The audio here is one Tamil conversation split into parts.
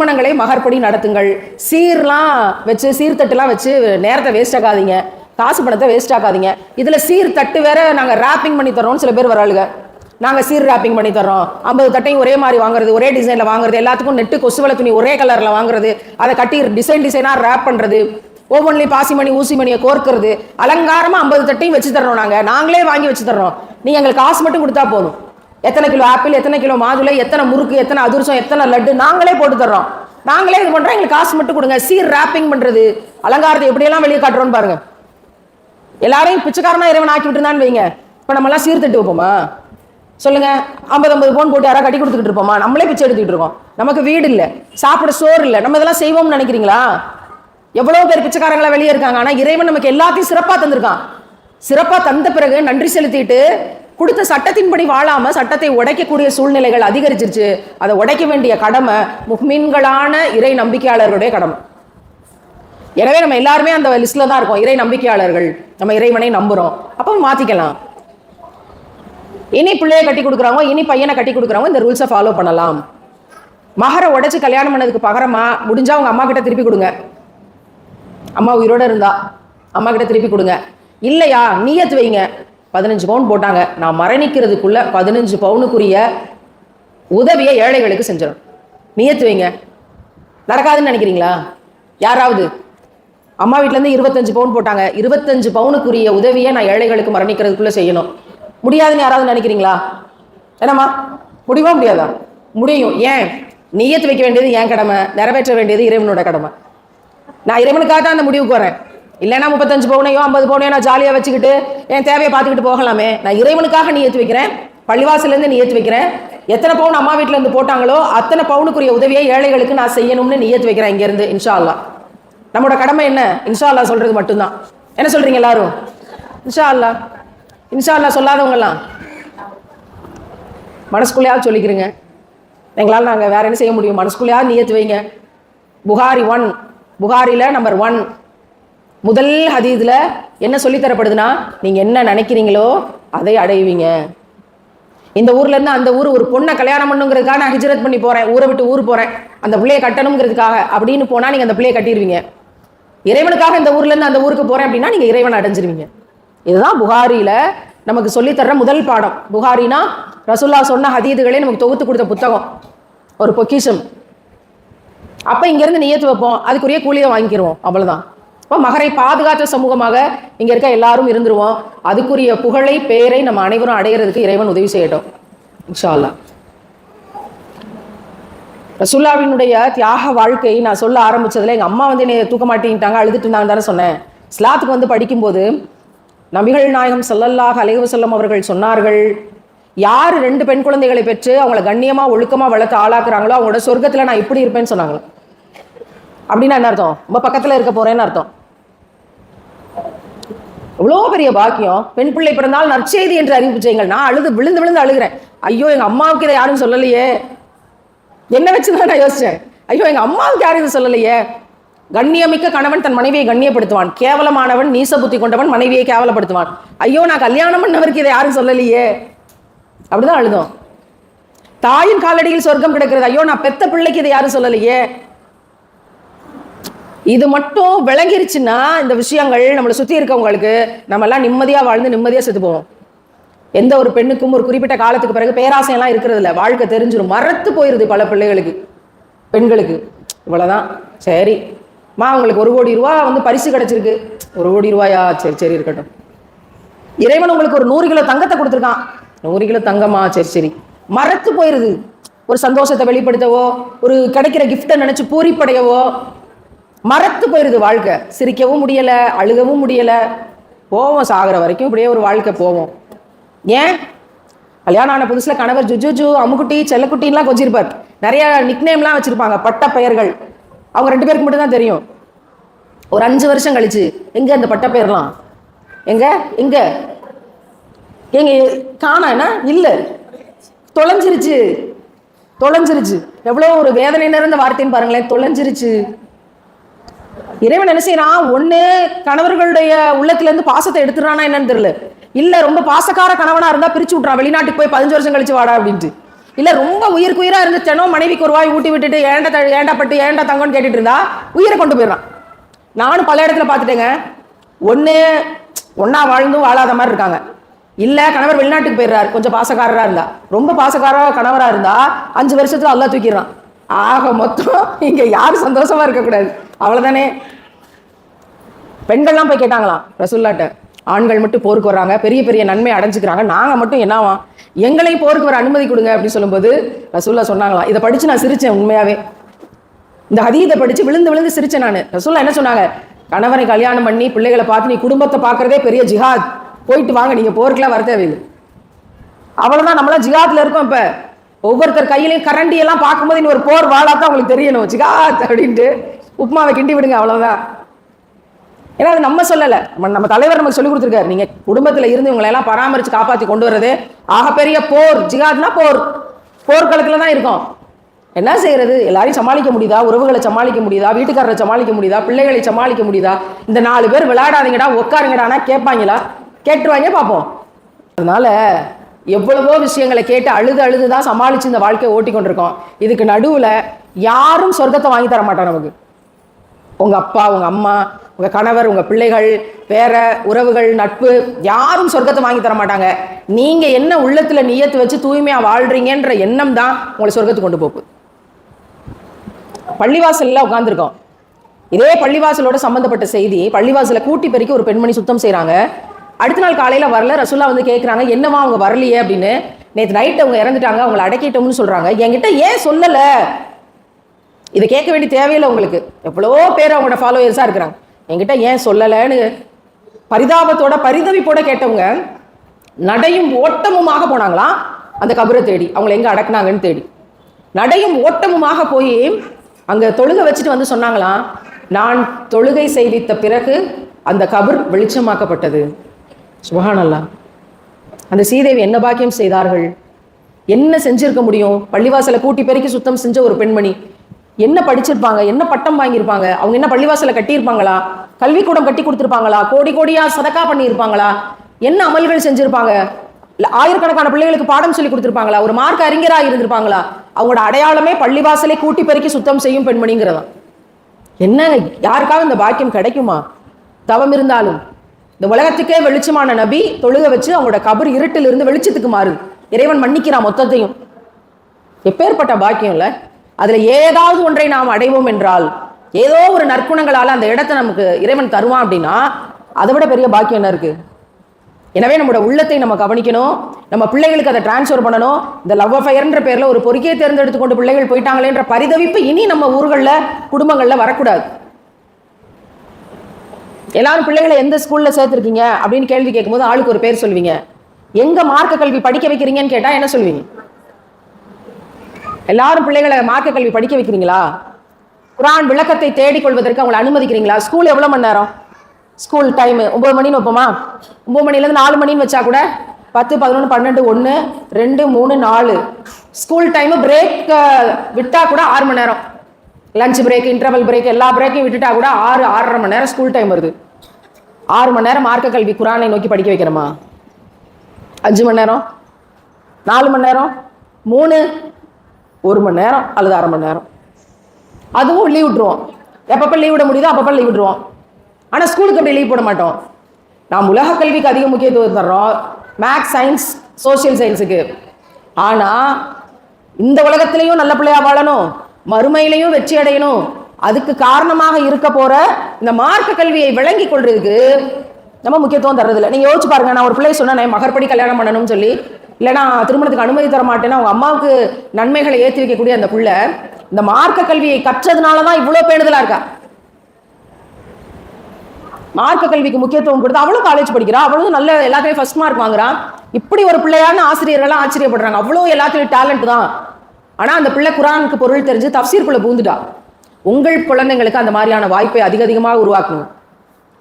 திருமணங்களை மகர்படி நடத்துங்கள். சீர்லாம் வச்சு சீர்தட்டுலாம் வச்சு நேரத்தை வேஸ்ட் ஆகாதீங்க. காசு பணத்தை வேஸ்ட் ஆக்காதீங்க இதில் சீர் தட்டு வேற நாங்கள் ரேப்பிங் பண்ணி தரோம்னு சில பேர் வராளுங்க. நாங்கள் சீர் ரேப்பிங் பண்ணி தர்றோம். ஐம்பது தட்டையும் ஒரே மாதிரி வாங்குறது ஒரே டிசைனில் வாங்குறது எல்லாத்துக்கும் நெட்டு கொசுவலை துணி ஒரே கலரில் வாங்குறது அதை கட்டி டிசைன் டிசைனாக ரேப் பண்ணுறது ஒவ்வொன்றிலையும் பாசிமணி ஊசிமணியை கோர்க்கிறது அலங்காரமாக ஐம்பது தட்டையும் வச்சு தர்றோம் நாங்கள் நாங்களே வாங்கி வச்சு தர்றோம். நீங்கள் எங்களுக்கு காசு மட்டும் கொடுத்தா போதும். எத்தனை கிலோ ஆப்பிள் எத்தனை கிலோ மாதுளை எத்தனை முறுக்கு எத்தனை அதிர்சம் எத்தனை லட்டு நாங்களே போட்டு தர்றோம். நாங்களே இது பண்றோம். எங்களுக்கு காசு மட்டும் கொடுங்க. சீர் ரேப்பிங் பண்றது. அலங்காரத்தை எப்படியெல்லாம் வெளியே காட்டுறோம்னு பாருங்க. எல்லாரையும் பிச்சைக்காரனா இறைவன் ஆக்கி விட்டுருந்தான்னு வைங்க. இப்போ நம்மளாம் எல்லாம் சீர்திட்டு வைப்போமா? சொல்லுங்க. ஐம்பது ஐம்பது போன் போட்டு யாராவது கட்டி கொடுத்துக்கிட்டு இருப்போமா? நம்மளே பிச்சை எடுத்துக்கிட்டு இருக்கோம். நமக்கு வீடு இல்லை. சாப்பிட சோறு இல்லை. நம்ம இதெல்லாம் செய்வோம்னு நினைக்கிறீங்களா? எவ்வளவு பேர் பிச்சைக்காரங்களா வெளியே இருக்காங்க. ஆனா இறைவன் நமக்கு எல்லாத்தையும் சிறப்பா தந்திருக்கான். சிறப்பா தந்த பிறகு நன்றி செலுத்திட்டு கொடுத்த சட்டத்தின்படி வாழாம சட்டத்தை உடைக்கக்கூடிய சூழ்நிலைகள் அதிகரிச்சிருச்சு. அதை உடைக்க வேண்டிய கடமை முஹ்மின்களான இறை நம்பிக்கையாளர்களுடைய கடமை. எனவே நம்ம எல்லாருமே அந்த லிஸ்ட்ல தான் இருக்கோம். இறை நம்பிக்கையாளர்கள். நம்ம இறைவனை நம்புறோம். அப்போ மாத்திக்கலாம். இனி பிள்ளைய கட்டி கொடுக்குறாங்க இனி பையனை கட்டி கொடுக்குறவங்க இந்த ரூல்ஸை ஃபாலோ பண்ணலாம். மகரை உடைச்சு கல்யாணம் பண்ணதுக்கு பகரமா முடிஞ்சா உங்க அம்மா கிட்ட திருப்பி கொடுங்க. அம்மா உயிரோட இருந்தா அம்மா கிட்ட திருப்பி கொடுங்க. இல்லையா நீயத்து வைங்க. பதினஞ்சு பவுன் போட்டாங்க. நான் மரணிக்கிறதுக்குள்ள பதினஞ்சு பவுனுக்குரிய உதவியை ஏழைகளுக்கு செஞ்சிடும். நியத்து வைங்க. நடக்காதுன்னு நினைக்கிறீங்களா? யாராவது? அம்மா வீட்டிலேருந்து இருபத்தஞ்சு பவுன் போட்டாங்க. இருபத்தஞ்சு பவுனுக்குரிய உதவியை நான் ஏழைகளுக்கு மரணிக்கிறதுக்குள்ள செய்யணும். முடியாதுன்னு யாராவது நினைக்கிறீங்களா? என்னம்மா? முடியுமா முடியாதா? முடியும். ஏன்? நீயத்து வைக்க வேண்டியது என் கடமை. நிறைவேற்ற வேண்டியது இறைவனோட கடமை. நான் இறைவனுக்காக தான் அந்த முடிவுக்கு வரேன். இல்லைன்னா முப்பத்தஞ்சு பவுனையோ ஐம்பது பவுனையோ நான் ஜாலியாக வச்சுக்கிட்டு என் தேவையை பார்த்துக்கிட்டு போகலாமே. நான் இறைவனுக்காக நீ ஏற்றி வைக்கிறேன். பள்ளிவாசலேருந்து நீ ஏற்றி வைக்கிறேன். எத்தனை பவுன் அம்மா வீட்டிலேருந்து போட்டாங்களோ அத்தனை பவுனுக்குரிய உதவியை ஏழைகளுக்கு நான் செய்யணும்னு நீ ஏற்றி வைக்கிறேன் இங்கேருந்து இன்ஷா அல்லா நம்மளோட கடமை என்ன? இன்ஷா அல்லா சொல்கிறது மட்டும்தான். என்ன சொல்கிறீங்க எல்லாரும்? இன்ஷா அல்லா இன்ஷா அல்லா சொல்லாதவங்கலாம் மனசுக்குள்ளேயாவது சொல்லிக்கிறீங்க. எங்களால் நாங்கள் வேற என்ன செய்ய முடியும்? மனசுக்குள்ளேயாவது நீயத்து வைங்க. புகாரி ஒன். புகாரியில் நம்பர் ஒன் முதல் ஹதீதில் என்ன சொல்லித் தரப்படுதுன்னா நீங்கள் என்ன நினைக்கிறீங்களோ அதை அடைவீங்க. இந்த ஊர்லேருந்து அந்த ஊர் ஒரு பொண்ணை கல்யாணம் பண்ணுங்கிறதுக்காக நான் ஹிஜ்ரத் பண்ணி போகிறேன் ஊரை விட்டு ஊர் போகிறேன் அந்த பிள்ளையை கட்டணுங்கிறதுக்காக அப்படின்னு போனால் நீங்கள் அந்த பிள்ளையை கட்டிடுவீங்க இறைவனுக்காக இந்த ஊர்லேருந்து அந்த ஊருக்கு போகிறேன் அப்படின்னா நீங்கள் இறைவனை அடைஞ்சிருவீங்க. இதுதான் புகாரியில் நமக்கு சொல்லித் தர்ற முதல் பாடம். புகாரினா ரசுல்லா சொன்ன ஹதீதுகளே நமக்கு தொகுத்து கொடுத்த புத்தகம். ஒரு பொக்கிஷம். அப்போ இங்கேருந்து நியத்து வைப்போம் அதுக்குரிய கூலியை வாங்கிக்கிறோம் அவ்வளோதான் அப்போ மகரை பாதுகாத்த சமூகமாக இங்கே இருக்க எல்லாரும் இருந்துருவோம். அதுக்குரிய புகழை பெயரை நம்ம அனைவரும் அடைகிறதுக்கு இறைவன் உதவி செய்யட்டும். இன்ஷா அல்லாஹ் ரசுல்லாவினுடைய தியாக வாழ்க்கை நான் சொல்ல ஆரம்பித்ததில் எங்கள் அம்மா வந்து என்னை தூக்க மாட்டேங்கிட்டாங்க அழுதுட்டு இருந்தாங்க தானே சொன்னேன். ஸ்லாத்துக்கு வந்து படிக்கும்போது நபிகள் நாயகம் செல்லல்லாக அலைவசல்லம் அவர்கள் சொன்னார்கள் யார் ரெண்டு பெண் குழந்தைகளை பெற்று அவங்கள கண்ணியமாக ஒழுக்கமாக வளர்த்து ஆளாக்குறாங்களோ அவங்களோட சொர்க்கத்தில் நான் இப்படி இருப்பேன்னு சொன்னாங்களோ அப்படின்னா என்ன அர்த்தம்? ரொம்ப பக்கத்தில் இருக்க போகிறேன்னு அர்த்தம். அவ்வளோ பெரிய பாக்கியம்? பெண் பிள்ளை பிறந்தால் நற்செய்தி என்று அறிவிப்பு செய்யுங்கள் நான் அழுது விழுந்து விழுந்து அழுகிறேன். ஐயோ எங்க அம்மாவுக்கு இதை யாரும் சொல்லலையே. என்ன வச்சுதான் நான் யோசிச்சேன். ஐயோ எங்க அம்மாவுக்கு யாரும் இதை சொல்லலையே. கண்ணியமிக்க கணவன் தன் மனைவியை கண்ணியப்படுத்துவான். கேவலமானவன் நீச புத்தி கொண்டவன் மனைவியை கேவலப்படுத்துவான். ஐயோ நான் கல்யாணம் பண்ணவருக்கு இதை யாரும் சொல்லலையே. அப்படிதான் அழுதோம். தாயின் காலடியில் சொர்க்கம் கிடக்கிறது. ஐயோ நான் பெத்த பிள்ளைக்கு இதை யாரும் சொல்லலையே. இது மட்டும் விளங்கிருச்சுன்னா இந்த விஷயங்கள் நம்மளை சுத்தி இருக்கவங்களுக்கு நம்ம எல்லாம் நிம்மதியா வாழ்ந்து நிம்மதியா செத்து போவோம் எந்த ஒரு பெண்ணுக்கும் ஒரு குறிப்பிட்ட காலத்துக்கு பிறகு பேராசையெல்லாம் இருக்கிறது இல்லை வாழ்க்கை தெரிஞ்சிடும் மறத்து போயிருது பல பிள்ளைகளுக்கு பெண்களுக்கு. இவ்வளவுதான். சரி. மா உங்களுக்கு ஒரு கோடி ரூபா வந்து பரிசு கிடைச்சிருக்கு. ஒரு கோடி ரூபாயா? சரி சரி இருக்கட்டும். இறைவன் உங்களுக்கு ஒரு நூறு கிலோ தங்கத்தை கொடுத்துருக்கான். நூறு கிலோ தங்கம்மா? சரி சரி. மறத்து போயிருது. ஒரு சந்தோஷத்தை வெளிப்படுத்தவோ ஒரு கிடைக்கிற கிஃப்டை நினைச்சு பூரிப்படையவோ மறத்து போயிருது வாழ்க்கை. சிரிக்கவும் முடியலை அழுகவும் முடியலை. போவோம் சாகிற வரைக்கும் இப்படியே ஒரு வாழ்க்கை போவோம் ஏன்? கல்யாணம் ஆன புதுசில் கணவர் ஜுஜுஜு அம்முக்குட்டி செல்லக்குட்டின்லாம் கொஞ்சிருப்பார். நிறைய நிக்நேம்லாம் வச்சுருப்பாங்க பட்ட பெயர்கள். அவங்க ரெண்டு பேருக்கு மட்டும் தான் தெரியும். ஒரு அஞ்சு வருஷம் கழிச்சு எங்கே அந்த பட்ட பெயர்லாம்? எங்கே? எங்கே எங்க காணா இல்லை. தொலைஞ்சிருச்சு. தொலைஞ்சிருச்சு. எவ்வளோ ஒரு வேதனை நிறைந்த வார்த்தைன்னு பாருங்களேன் தொலைஞ்சிருச்சு. இறைவன் என்ன செய்யறான்? ஒன்று கணவர்களுடைய உள்ளத்துல இருந்து பாசத்தை எடுத்துறானா என்னன்னு தெரியல. இல்ல ரொம்ப பாசக்கார கணவனா இருந்தா பிரிச்சு விட்றான் வெளிநாட்டுக்கு போய் பதினஞ்சு வருஷம் கழிச்சு வாடா அப்படின்ட்டு. இல்ல ரொம்ப உயிருக்கு உயிரா இருந்து தினம் மனைவிக்கு ஒரு வாய் ஊட்டி விட்டுட்டு ஏண்ட த- ஏண்டா பட்டு ஏண்டா தங்கம்னு கேட்டுட்டு இருந்தா உயிரை கொண்டு போயிடுறான். நானும் பல இடத்துல பார்த்துட்டேங்க. ஒண்ணு ஒன்றா வாழ்ந்தும் வாழாத மாதிரி இருக்காங்க. இல்ல கணவர் வெளிநாட்டுக்கு போயிடுறாரு. கொஞ்சம் பாசக்காரரா இருந்தா. ரொம்ப பாசக்கார கணவரா இருந்தா அஞ்சு வருஷத்துல அல்லா தூக்கிடுறான். ஆக மொத்தம் இங்கே யாரும் சந்தோஷமாக இருக்கக்கூடாது. அவ்வளோதானே பெண்கள்லாம் போய் கேட்டாங்களாம் ரசுல்லாட்ட ஆண்கள் மட்டும் போருக்கு வர்றாங்க பெரிய பெரிய நன்மை அடைஞ்சிக்கிறாங்க நாங்கள் மட்டும் என்னவா? எங்களையும் போருக்கு வர அனுமதி கொடுங்க அப்படின்னு சொல்லும்போது ரசூல்லா சொன்னாங்களாம் இதை படித்து நான் சிரிச்சேன் உண்மையாகவே இந்த ஹதீதை படித்து விழுந்து விழுந்து சிரித்தேன் நான். ரசூல்லா என்ன சொன்னாங்க? கணவனை கல்யாணம் பண்ணி பிள்ளைகளை பார்த்து நீ குடும்பத்தை பார்க்குறதே பெரிய ஜிஹாத். போயிட்டு வாங்க நீங்கள் போருக்கெலாம் வர தேவையில்லை. அவ்வளோதான் நம்மளாம் ஜிஹாத்தில் இருக்கோம் இப்போ. ஒவ்வொருத்தர் கையிலையும் கரண்டி எல்லாம் பார்க்கும்போது இன்னும் ஒரு போர் வாழாதான் உங்களுக்கு தெரியணும் வச்சுக்கா. அப்படின்ட்டு உப்புமாவை கிண்டி விடுங்க அவ்வளோதான் ஏன்னா அது நம்ம சொல்லலை. நம்ம நம்ம தலைவர் நமக்கு சொல்லி கொடுத்துருக்காரு. நீங்கள் குடும்பத்தில் இருந்து இவங்களை எல்லாம் பராமரித்து காப்பாற்றி கொண்டு வர்றது ஆகப்பெரிய போர் ஜிகாத்னா போர். போர்க்களத்தில் தான் இருக்கும். என்ன செய்யறது? எல்லாரையும் சமாளிக்க முடியுதா? உறவுகளை சமாளிக்க முடியுதா? வீட்டுக்காரரை சமாளிக்க முடியுதா? பிள்ளைகளை சமாளிக்க முடியுதா? இந்த நாலு பேர் விளையாடாதீங்கடா உட்காருங்கடானா கேட்பாங்களா? கேட்டுருவாங்க பார்ப்போம். அதனால எவ்வளவோ விஷயங்களை கேட்டு அழுது அழுது தான் சமாளிச்சு இந்த வாழ்க்கையை ஓட்டி கொண்டிருக்கோம் இதுக்கு நடுவுல யாரும் சொர்க்கத்தை வாங்கி தர மாட்டான் நமக்கு. உங்க அப்பா உங்க அம்மா உங்க கணவர் உங்க பிள்ளைகள் வேற உறவுகள் நட்பு யாரும் சொர்க்கத்தை வாங்கி தர மாட்டாங்க. நீங்க என்ன உள்ளத்துல நியத்து வச்சு தூய்மையா வாழ்றீங்கன்ற எண்ணம் தான் உங்களை சொர்க்கத்துக்கு கொண்டு போகுது. பள்ளிவாசல்ல உட்காந்துருக்கோம் இதே பள்ளிவாசலோட சம்பந்தப்பட்ட செய்தி பள்ளிவாசலை கூட்டி பெருக்கி ஒரு பெண்மணி சுத்தம் செய்கிறாங்க அடுத்த நாள் காலையில் வரல ரசுல்லா வந்து கேட்குறாங்க என்னவா அவங்க வரலையே அப்படின்னு. நேற்று நைட் அவங்க இறந்துட்டாங்க அவங்களை அடக்கிட்டோம்னு சொல்கிறாங்க என்கிட்ட ஏன் சொல்லலை? இதை கேட்க வேண்டிய தேவையில்லை உங்களுக்கு. எவ்வளோ பேர் அவங்களோட ஃபாலோயர்ஸாக இருக்கிறாங்க. என்கிட்ட ஏன் சொல்லலைன்னு பரிதாபத்தோட பரிதவிப்போட கேட்டவங்க நடையும் ஓட்டமுமாக போனாங்களாம் அந்த கபரை தேடி அவங்களை எங்கே அடக்குனாங்கன்னு தேடி. நடையும் ஓட்டமுமாக போய் அங்கே தொழுகை வச்சுட்டு வந்து சொன்னாங்களாம் நான் தொழுகை செய்வித்த பிறகு அந்த கபர் வெளிச்சமாக்கப்பட்டது. சுபகானல்லா அந்த சீதேவி என்ன பாக்கியம் செய்தார்கள்? என்ன செஞ்சிருக்க முடியும்? பள்ளிவாசலை கூட்டி பெருக்கி சுத்தம் செஞ்ச ஒரு பெண்மணி. என்ன படிச்சிருப்பாங்க? என்ன பட்டம் வாங்கியிருப்பாங்க? அவங்க என்ன பள்ளிவாசலை கட்டியிருப்பாங்களா? கல்விக்கூடம் கட்டி கொடுத்துருப்பாங்களா? கோடி கோடியா சதக்கா பண்ணியிருப்பாங்களா? என்ன அமல்கள் செஞ்சிருப்பாங்க? ஆயிரக்கணக்கான பிள்ளைகளுக்கு பாடம் சொல்லி கொடுத்துருப்பாங்களா? ஒரு மார்க் அறிஞராக இருந்திருப்பாங்களா? அவங்களோட அடையாளமே பள்ளிவாசலை கூட்டி பெருக்கி சுத்தம் செய்யும் பெண்மணிங்கிறதா என்ன யாருக்காவது இந்த பாக்கியம் கிடைக்குமா? தவம் இருந்தாலும். இந்த உலகத்துக்கே வெளிச்சமான நபி தொழுக வச்சு அவங்களோட கபர் இருட்டில் இருந்து வெளிச்சத்துக்கு மாறுது இறைவன் மன்னிக்கிறான் மொத்தத்தையும். எப்பேற்பட்ட பாக்கியம் இல்லை? அதில் ஏதாவது ஒன்றை நாம் அடைவோம் என்றால் ஏதோ ஒரு நற்குணங்களால் அந்த இடத்தை நமக்கு இறைவன் தருவான் அப்படின்னா அதை விட பெரிய பாக்கியம் என்ன இருக்குது எனவே நம்மளோட உள்ளத்தை நம்ம கவனிக்கணும். நம்ம பிள்ளைகளுக்கு அதை டிரான்ஸ்ஃபர் பண்ணணும். இந்த லவ் அஃபயர்ன்ற பேரில் ஒரு பொறுக்கையை தேர்ந்தெடுத்து கொண்டு பிள்ளைகள் போயிட்டாங்களேன்ற பரிதவிப்பு இனி நம்ம ஊர்களில் குடும்பங்களில் வரக்கூடாது. எல்லாரும் பிள்ளைகளை எந்த ஸ்கூல்ல சேர்த்துருக்கீங்க அப்படின்னு கேள்வி கேட்கும்போது ஆளுக்கு ஒரு பேர் சொல்லுவீங்க. எங்க மார்க்க கல்வி படிக்க வைக்கிறீங்கன்னு கேட்டா என்ன சொல்லுவீங்க? எல்லாரும் பிள்ளைகளை மார்க்க கல்வி படிக்க வைக்கிறீங்களா? குரான் விளக்கத்தை தேடிக்கொள்வதற்கு அவங்களை அனுமதிக்கிறீங்களா? ஸ்கூல் எவ்வளவு மணி நேரம்? ஸ்கூல் டைம் ஒன்பது மணின்னு வைப்போமா? ஒன்பது மணிலேருந்து நாலு மணின்னு வச்சா கூட பத்து பதினொன்று பன்னெண்டு ஒன்று ரெண்டு மூணு நாலு. ஸ்கூல் டைமு பிரேக் விட்டா கூட ஆறு மணி நேரம். லஞ்ச் பிரேக் இன்டர்வல் பிரேக் எல்லா பிரேக்கையும் விட்டுட்டா கூட ஆறு ஆறரை மணி நேரம் ஸ்கூல் டைம் வருது. ஆறு மணி நேரம் மார்க்க கல்வி குரானை நோக்கி படிக்க வைக்கிறோமா அஞ்சு மணி நேரம்? நாலு மணி நேரம்? மூணு? ஒரு மணி நேரம் அல்லது அரை மணி நேரம்? அதுவும் லீவ் விட்டுருவோம். எப்பப்போ லீவ் விட முடியுதோ அப்பப்போ லீவ் விட்டுருவோம். ஆனால் ஸ்கூலுக்கு அப்படி லீவ் போட மாட்டோம். நாம் உலக கல்விக்கு அதிக முக்கியத்துவம் தர்றோம். மேக்ஸ் சயின்ஸ் சோஷியல் சயின்ஸுக்கு ஆனால் இந்த உலகத்திலையும் நல்ல பிள்ளையா வாழணும். மறுமையிலையும் வெற்றி அடையணும். அதுக்கு காரணமாக இருக்க போற இந்த மார்க்க கல்வியை விளங்கி கொள்றதுக்கு நம்ம முக்கியத்துவம் தர்றதில்ல. நீங்க யோசிச்சு பாருங்க நான் ஒரு பிள்ளைய சொன்னேன் மகர்படி கல்யாணம் பண்ணணும்னு சொல்லி. இல்லைனா திருமணத்துக்கு அனுமதி தர மாட்டேன்னா அவங்க அம்மாவுக்கு நன்மைகளை ஏற்றி வைக்கக்கூடிய அந்த புள்ள இந்த மார்க்க கல்வியை கற்றதுனால தான் இவ்வளோ பேணுதலா இருக்கா? மார்க்க கல்விக்கு முக்கியத்துவம் கொடுத்து அவளும் காலேஜ் படிக்கிறா அவளும் நல்ல எல்லாத்தையும் ஃபர்ஸ்ட் மார்க் வாங்குறான் இப்படி ஒரு பிள்ளையான ஆசிரியர்கள்லாம் ஆச்சரியப்படுறாங்க. அவ்வளோ எல்லாத்துலயும் டேலண்ட் தான். ஆனா அந்த பிள்ளை குரானுக்கு பொருள் தெரிஞ்சு தப்சீர்க்குள்ள பூந்துட்டா உங்கள் குழந்தைங்களுக்கு அந்த மாதிரியான வாய்ப்பை அதிக அதிகமாக உருவாக்கணும்.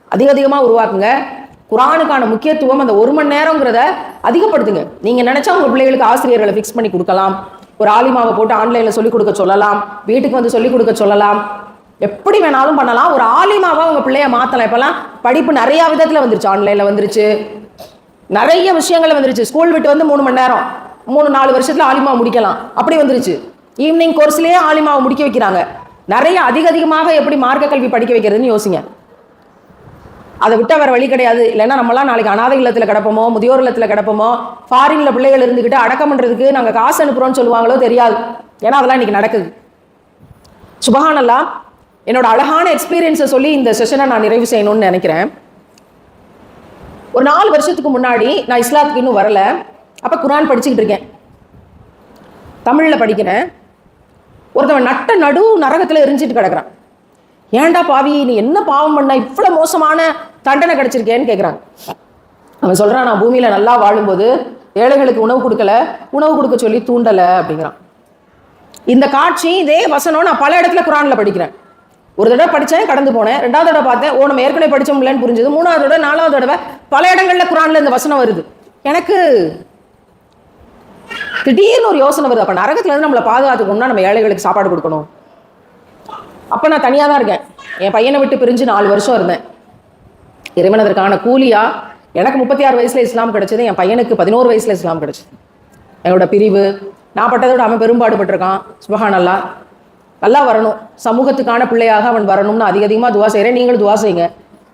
அதிக அதிகமாக உருவாக்குங்க. குரானுக்கான முக்கியத்துவம் அந்த ஒரு மணி நேரங்கிறத அதிகப்படுத்துங்க. நீங்கள் நினச்சா உங்கள் பிள்ளைகளுக்கு ஆசிரியர்களை ஃபிக்ஸ் பண்ணி கொடுக்கலாம். ஒரு ஆலிமாவை போட்டு ஆன்லைனில் சொல்லிக் கொடுக்க சொல்லலாம். வீட்டுக்கு வந்து சொல்லிக் கொடுக்க சொல்லலாம். எப்படி வேணாலும் பண்ணலாம். ஒரு ஆலிமாவா உங்க பிள்ளைய மாத்தலாம். இப்பெல்லாம் படிப்பு நிறைய விதத்துல வந்துருச்சு. ஆன்லைன்ல வந்துருச்சு. நிறைய விஷயங்கள் வந்துருச்சு. ஸ்கூல் விட்டு வந்து மூணு மணி நேரம். மூணு நாலு வருஷத்துல ஆலிமா முடிக்கலாம். அப்படி வந்துருச்சு. ஈவினிங் கோர்ஸ்லயே ஆலிமாவை முடிக்க வைக்கிறாங்க. நிறைய அதிக அதிகமாக எப்படி மார்க்க கல்வி படிக்க வைக்கிறதுன்னு யோசிங்க. அதை விட்டு வேறு வழி கிடையாது. இல்லைன்னா நம்மளாம் நாளைக்கு அனாதை இல்லத்தில் கிடப்போமோ முதியோர் இல்லத்தில் கிடப்போமோ ஃபாரின்ல பிள்ளைகள் இருந்துக்கிட்டு அடக்கம் பண்றதுக்கு நாங்கள் காசு அனுப்புறோம்னு சொல்லுவாங்களோ தெரியாது. ஏன்னா அதெல்லாம் இன்னைக்கு நடக்குது. சுபகானல்லாம் என்னோட அழகான எக்ஸ்பீரியன்ஸை சொல்லி இந்த செஷனை நான் நிறைவு செய்யணும்னு நினைக்கிறேன். ஒரு நாலு வருஷத்துக்கு முன்னாடி நான் இஸ்லாத்துக்கு இன்னும் வரல. அப்போ குரான் படிச்சுக்கிட்டு இருக்கேன். தமிழில் படிக்கிறேன். ஒருத்தவன் நட்ட நடு நரகத்தில் எரிஞ்சிட்டு கிடக்குறான். ஏன்டா பாவி நீ என்ன பாவம் பண்ண? இவ்வளோ மோசமான தண்டனை கிடச்சிருக்கேன்னு கேட்குறாங்க அவன் சொல்றான் நான் பூமியில நல்லா வாழும்போது ஏழைகளுக்கு உணவு கொடுக்கல உணவு கொடுக்க சொல்லி தூண்டலை அப்படிங்கிறான். இந்த காட்சி இதே வசனம் நான் பல இடத்துல குரானில் படிக்கிறேன். ஒரு தடவை படித்தேன் கடந்து போனேன். ரெண்டாவது தடவை பார்த்தேன் ஓ நம்ம ஏற்கனவே படிச்சோம்லன்னு புரிஞ்சது. மூணாவது தடவை நாலாவது தடவை பல இடங்களில் குரான்ல இந்த வசனம் வருது. எனக்கு திடீர்னு ஒரு யோசனை வருது. அப்போ நரகத்துல இருந்து நம்மளை பாதுகாத்துக்கணும்னா நம்ம ஏழைகளுக்கு சாப்பாடு கொடுக்கணும். அப்போ நான் தனியாக தான் இருக்கேன். என் பையனை விட்டு பிரிஞ்சு நாலு வருஷம் இருந்தேன். இறைவன் அதற்கான கூலியா எனக்கு முப்பத்தி ஆறு வயசுல இஸ்லாம் கிடைச்சது என் பையனுக்கு பதினோரு வயசுல இஸ்லாம் கிடைச்சது. எங்களோட பிரிவு நான் பட்டதை விட அவன் பெரும்பாடுபட்டிருக்கான் சுபஹான் நல்லா நல்லா வரணும். சமூகத்துக்கான பிள்ளையாக அவன் வரணும்னு அதிக அதிகமாக துவா செய்கிறேன் நீங்களும் துவா செய்யுங்க.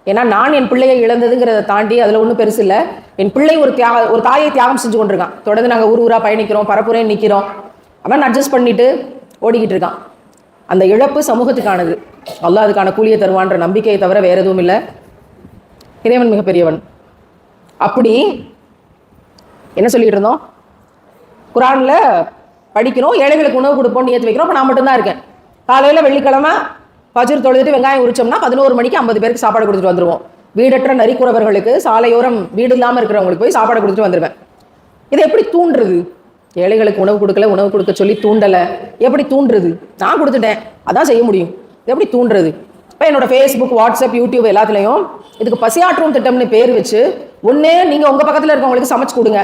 ஏன்னா நான் என் பிள்ளையை இழந்ததுங்கிறத தாண்டி அதில் ஒன்றும் பெருசு இல்லை. என் பிள்ளை ஒரு தியாக ஒரு தாயை தியாகம் செஞ்சு கொண்டிருக்கான். தொடர்ந்து நாங்கள் ஊர் ஊராக பயணிக்கிறோம் பரப்புரையும் நிற்கிறோம் அவன் அட்ஜஸ்ட் பண்ணிட்டு ஓடிக்கிட்டு இருக்கான். அந்த இழப்பு சமூகத்துக்கானது. அல்லாஹ் அதுக்கான கூலியை தருவான்ற நம்பிக்கையை தவிர வேறு எதுவும் இல்லை. இறைவன் மிகப்பெரியவன். அப்படி என்ன சொல்லிட்டு இருந்தோம்? குரானில் படிக்கிறோம் ஏழைகளுக்கு உணவு கொடுப்போம் ஏற்றி வைக்கிறோம் அப்போ நான் மட்டும்தான் இருக்கேன். காலையில் வெள்ளிக்கிழமை பஜர் தொழுதுட்டு வெங்காயம் உரிச்சோம்னா பதினோரு மணிக்கு ஐம்பது பேருக்கு சாப்பாடு கொடுத்துட்டு வந்துடுவோம் வீடற்ற நரிக்குறவர்களுக்கு சாலையோரம் வீடு இல்லாமல் இருக்கிறவங்களுக்கு போய் சாப்பாடு கொடுத்துட்டு வந்துடுவேன் இதை எப்படி தூண்டுறது? ஏழைகளுக்கு உணவு கொடுக்கல உணவு கொடுக்க சொல்லி தூண்டலை. எப்படி தூண்டுறது? நான் கொடுத்துட்டேன். அதான் செய்ய முடியும். இது எப்படி தூண்டுறது? இப்போ என்னோட ஃபேஸ்புக் வாட்ஸ்அப் யூடியூப் எல்லாத்துலேயும் இதுக்கு பசியாற்றும் திட்டம்னு பேர் வச்சு ஒன்று நீங்கள் உங்கள் பக்கத்தில் இருக்கவங்களுக்கு சமைச்சு கொடுங்க.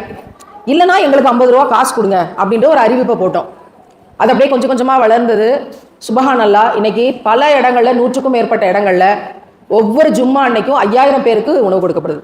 இல்லைனா எங்களுக்கு ஐம்பது ரூபா காசு கொடுங்க அப்படின்ற ஒரு அறிவிப்பை போட்டோம். அது அப்படியே கொஞ்சம் கொஞ்சமாக வளர்ந்தது. சுபஹானல்லா இன்னைக்கு பல இடங்களில் நூற்றுக்கும் மேற்பட்ட இடங்களில் ஒவ்வொரு ஜும்மா அன்னைக்கும் ஐயாயிரம் பேருக்கு உணவு கொடுக்கப்படுது.